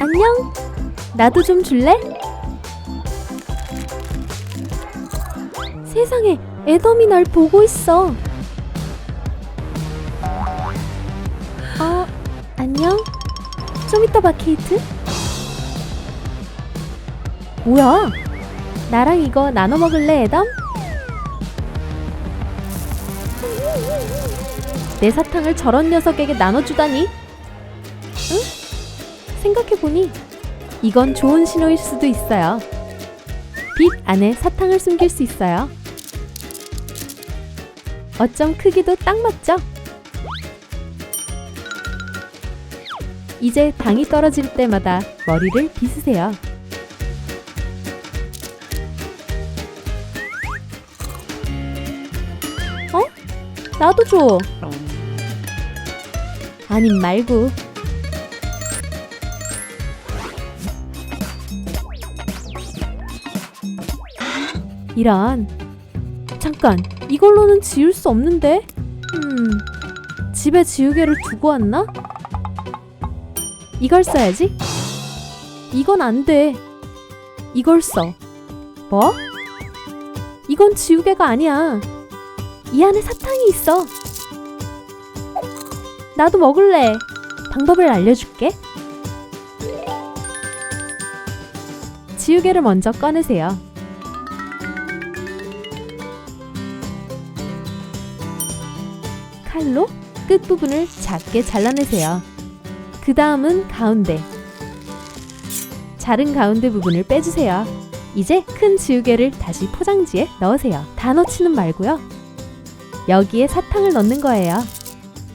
안녕. 나도 좀 줄래? 세상에, 애덤이 날 보고 있어. 어, 안녕. 좀 이따 봐, 케이트. 뭐야? 나랑 이거 나눠 먹을래, 애덤? 내 사탕을 저런 녀석에게 나눠주다니? 응? 생각해보니 이건 좋은 신호일 수도 있어요. 빛 안에 사탕을 숨길 수 있어요. 어쩜 크기도 딱 맞죠? 이제 당이 떨어질 때마다 머리를 빗으세요. 어? 나도 줘. 아님 말고. 이런. 잠깐, 이걸로는 지울 수 없는데? 음, 집에 지우개를 두고 왔나? 이걸 써야지. 이건 안 돼. 이걸 써. 뭐? 이건 지우개가 아니야. 이 안에 사탕이 있어. 나도 먹을래. 방법을 알려줄게. 지우개를 먼저 꺼내세요. 칼로 끝부분을 작게 잘라내세요. 그 다음은 가운데. 자른 가운데 부분을 빼주세요. 이제 큰 지우개를 다시 포장지에 넣으세요. 다 넣지는 말고요. 여기에 사탕을 넣는 거예요.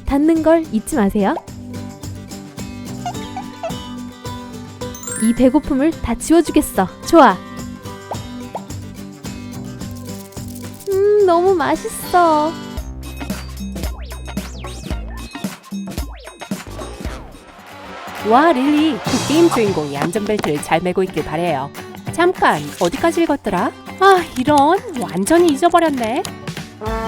닫는 걸 잊지 마세요. 이 배고픔을 다 지워주겠어. 좋아. 음, 너무 맛있어. 와 릴리. 그 게임 주인공이 안전벨트를 잘 매고 있길 바래요. 잠깐 어디까지 읽었더라? 아 이런. 완전히 잊어버렸네.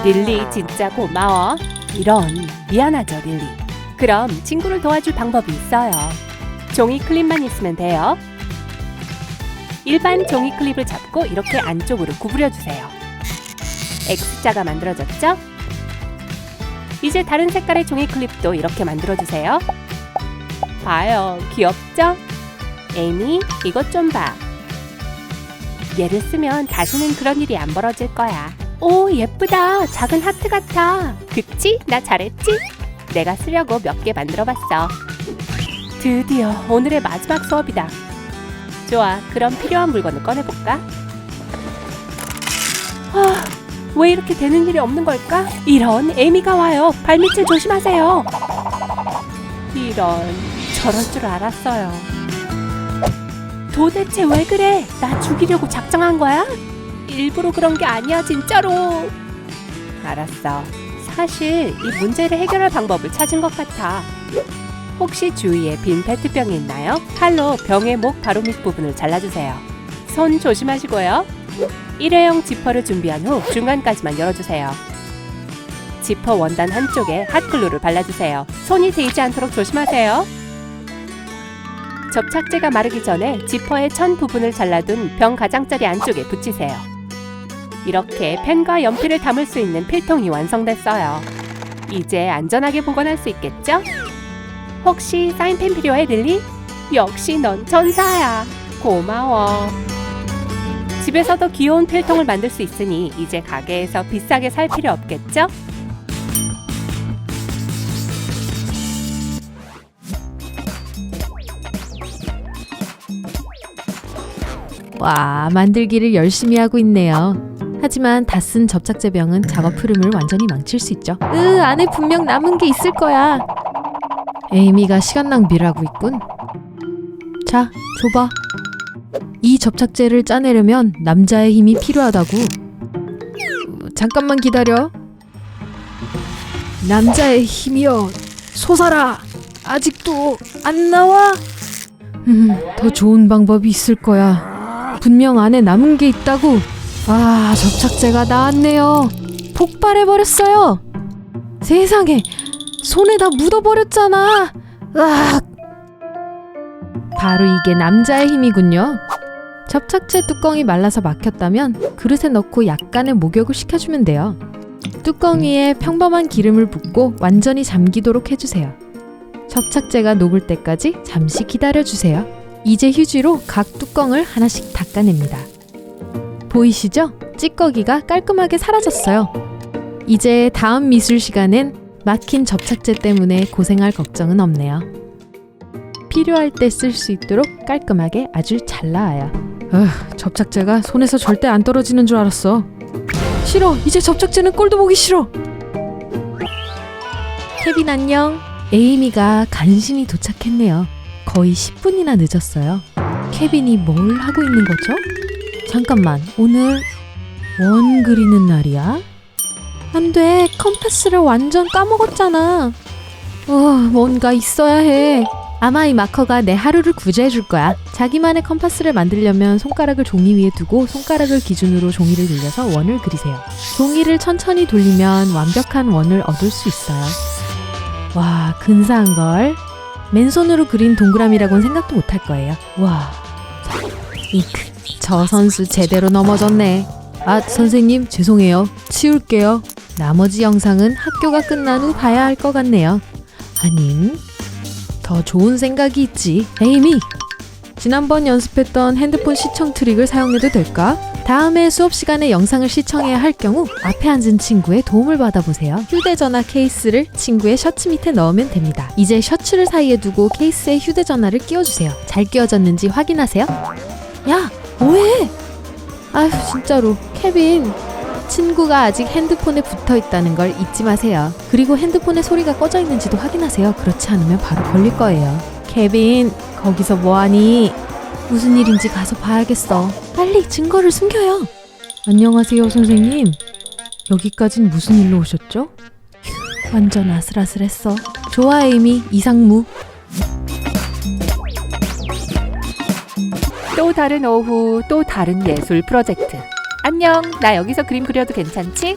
릴리 진짜 고마워. 이런. 미안하죠 릴리. 그럼 친구를 도와줄 방법이 있어요. 종이 클립만 있으면 돼요. 일반 종이 클립을 잡고 이렇게 안쪽으로 구부려 주세요. X자가 만들어졌죠? 이제 다른 색깔의 종이 클립도 이렇게 만들어 주세요 봐요. 귀엽죠? 에이미, 이것 좀 봐. 얘를 쓰면 다시는 그런 일이 안 벌어질 거야. 오, 예쁘다. 작은 하트 같아. 그치? 나 잘했지? 내가 쓰려고 몇 개 만들어 봤어. 드디어 오늘의 마지막 수업이다. 좋아, 그럼 필요한 물건을 꺼내볼까? 아, 왜 이렇게 되는 일이 없는 걸까? 이런, 에이미가 와요. 발밑을 조심하세요. 이런, 저럴 줄 알았어요. 도대체 왜 그래? 나 죽이려고 작정한 거야? 일부러 그런 게 아니야, 진짜로. 알았어. 사실 이 문제를 해결할 방법을 찾은 것 같아. 혹시 주위에 빈 페트병이 있나요? 칼로 병의 목 바로 밑부분을 잘라주세요. 손 조심하시고요. 일회용 지퍼를 준비한 후 중간까지만 열어주세요. 지퍼 원단 한쪽에 핫글루를 발라주세요. 손이 데이지 않도록 조심하세요. 접착제가 마르기 전에 지퍼의 천 부분을 잘라둔 병 가장자리 안쪽에 붙이세요. 이렇게 펜과 연필을 담을 수 있는 필통이 완성됐어요. 이제 안전하게 보관할 수 있겠죠? 혹시 사인펜 필요해, 릴리? 역시 넌 천사야. 고마워. 집에서도 귀여운 필통을 만들 수 있으니 이제 가게에서 비싸게 살 필요 없겠죠? 와, 만들기를 열심히 하고 있네요. 하지만 다 쓴 접착제 병은 작업 흐름을 완전히 망칠 수 있죠. 으, 안에 분명 남은 게 있을 거야. 에이미가 시간 낭비를 하고 있군. 자, 줘봐. 이 접착제를 짜내려면 남자의 힘이 필요하다고. 어, 잠깐만 기다려. 남자의 힘이여, 솟아라. 아직도 안 나와? 음, 더 좋은 방법이 있을 거야. 분명 안에 남은 게 있다고. 아, 접착제가 나왔네요. 폭발해버렸어요. 세상에, 손에 다 묻어버렸잖아. 으악. 바로 이게 남자의 힘이군요. 접착제 뚜껑이 말라서 막혔다면 그릇에 넣고 약간의 목욕을 시켜주면 돼요. 뚜껑 위에 평범한 기름을 붓고 완전히 잠기도록 해주세요. 접착제가 녹을 때까지 잠시 기다려주세요. 이제 휴지로 각 뚜껑을 하나씩 닦아냅니다. 보이시죠? 찌꺼기가 깔끔하게 사라졌어요. 이제 다음 미술 시간엔 막힌 접착제 때문에 고생할 걱정은 없네요. 필요할 때 쓸 수 있도록 깔끔하게 아주 잘 나와요. 접착제가 손에서 절대 안 떨어지는 줄 알았어. 싫어. 이제 접착제는 꼴도 보기 싫어. 케빈 안녕. 에이미가 간신히 도착했네요. 거의 10분이나 늦었어요. 케빈이 뭘 하고 있는 거죠? 잠깐만. 오늘 원 그리는 날이야? 안 돼. 컴파스를 완전 까먹었잖아. 어, 뭔가 있어야 해. 아마 이 마커가 내 하루를 구제해 줄 거야. 자기만의 컴파스를 만들려면 손가락을 종이 위에 두고 손가락을 기준으로 종이를 돌려서 원을 그리세요. 종이를 천천히 돌리면 완벽한 원을 얻을 수 있어요. 와, 근사한 걸. 맨손으로 그린 동그라미라고는 생각도 못할 거예요. 와. 이크. 저 선수 제대로 넘어졌네. 아, 선생님, 죄송해요. 치울게요. 나머지 영상은 학교가 끝난 후 봐야 할 것 같네요. 아님, 더 좋은 생각이 있지. 에이미! 지난번 연습했던 핸드폰 시청 트릭을 사용해도 될까? 다음에 수업 시간에 영상을 시청해야 할 경우 앞에 앉은 친구의 도움을 받아보세요. 휴대전화 케이스를 친구의 셔츠 밑에 넣으면 됩니다. 이제 셔츠를 사이에 두고 케이스에 휴대전화를 끼워주세요. 잘 끼워졌는지 확인하세요. 야, 뭐해? 아휴, 진짜로. 케빈, 친구가 아직 핸드폰에 붙어 있다는 걸 잊지 마세요. 그리고 핸드폰의 소리가 꺼져 있는지도 확인하세요. 그렇지 않으면 바로 걸릴 거예요. 케빈, 거기서 뭐하니? 무슨 일인지 가서 봐야겠어. 빨리 증거를 숨겨요. 안녕하세요, 선생님. 여기까진 무슨 일로 오셨죠? 휴, 완전 아슬아슬했어. 좋아, 에이미. 이상무. 또 다른 오후, 또 다른 예술 프로젝트. 안녕, 나 여기서 그림 그려도 괜찮지?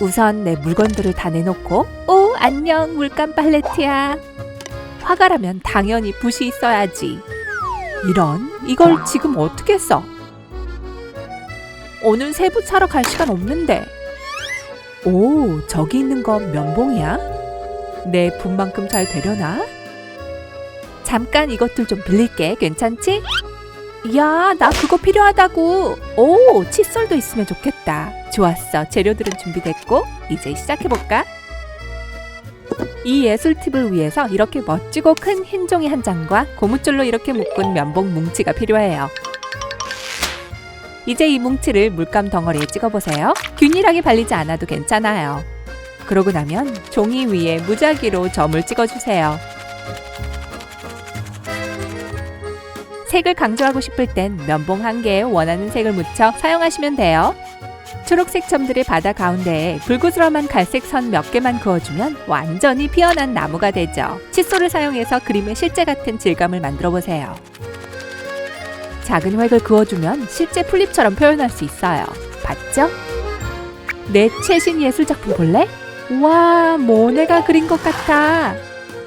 우선 내 물건들을 다 내놓고, 오, 안녕, 물감 팔레트야. 화가라면 당연히 붓이 있어야지. 이런, 이걸 지금 어떻게 써? 오늘 새붓 사러 갈 시간 없는데. 오, 저기 있는 건 면봉이야? 내 붓만큼 잘 되려나? 잠깐 이것들 좀 빌릴게. 괜찮지? 야, 나 그거 필요하다고. 오, 칫솔도 있으면 좋겠다. 좋았어. 재료들은 준비됐고, 이제 시작해볼까? 이 예술 팁을 위해서 이렇게 멋지고 큰 흰 종이 한 장과 고무줄로 이렇게 묶은 면봉 뭉치가 필요해요. 이제 이 뭉치를 물감 덩어리에 찍어보세요. 균일하게 발리지 않아도 괜찮아요. 그러고 나면 종이 위에 무작위로 점을 찍어주세요. 색을 강조하고 싶을 땐 면봉 한 개에 원하는 색을 묻혀 사용하시면 돼요. 초록색 점들의 바다 가운데에 불구스럼한 갈색 선 몇 개만 그어주면 완전히 피어난 나무가 되죠. 칫솔을 사용해서 그림의 실제 같은 질감을 만들어 보세요. 작은 획을 그어주면 실제 풀잎처럼 표현할 수 있어요. 봤죠? 내 최신 예술 작품 볼래? 와, 모네가 그린 것 같아.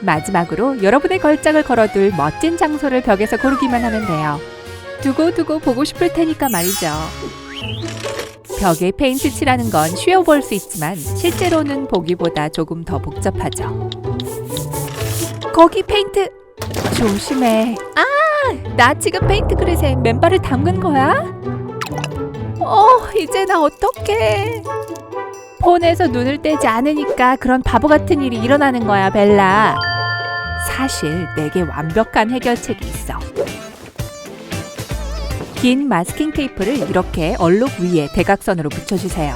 마지막으로 여러분의 걸작을 걸어둘 멋진 장소를 벽에서 고르기만 하면 돼요. 두고두고 보고 싶을 테니까 말이죠. 벽에 페인트 칠하는 건 쉬워 보일 수 있지만 실제로는 보기보다 조금 더 복잡하죠. 거기 페인트 조심해. 아, 나 지금 페인트 그릇에 맨발을 담근 거야? 어, 이제 나 어떡해. 폰에서 눈을 떼지 않으니까 그런 바보 같은 일이 일어나는 거야, 벨라. 사실 내게 완벽한 해결책이 있어. 긴 마스킹 테이프를 이렇게 얼룩 위에 대각선으로 붙여주세요.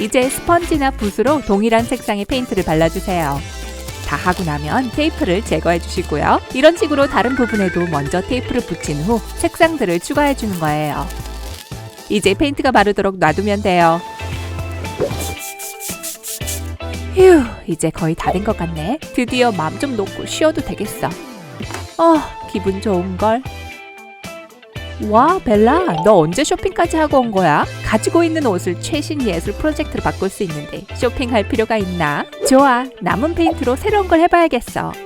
이제 스펀지나 붓으로 동일한 색상의 페인트를 발라주세요. 다 하고 나면 테이프를 제거해 주시고요. 이런 식으로 다른 부분에도 먼저 테이프를 붙인 후 색상들을 추가해 주는 거예요. 이제 페인트가 마르도록 놔두면 돼요. 휴, 이제 거의 다 된 것 같네. 드디어 마음 좀 놓고 쉬어도 되겠어. 어, 기분 좋은 걸. 와, 벨라, 너 언제 쇼핑까지 하고 온 거야? 가지고 있는 옷을 최신 예술 프로젝트로 바꿀 수 있는데 쇼핑할 필요가 있나? 좋아, 남은 페인트로 새로운 걸 해봐야겠어.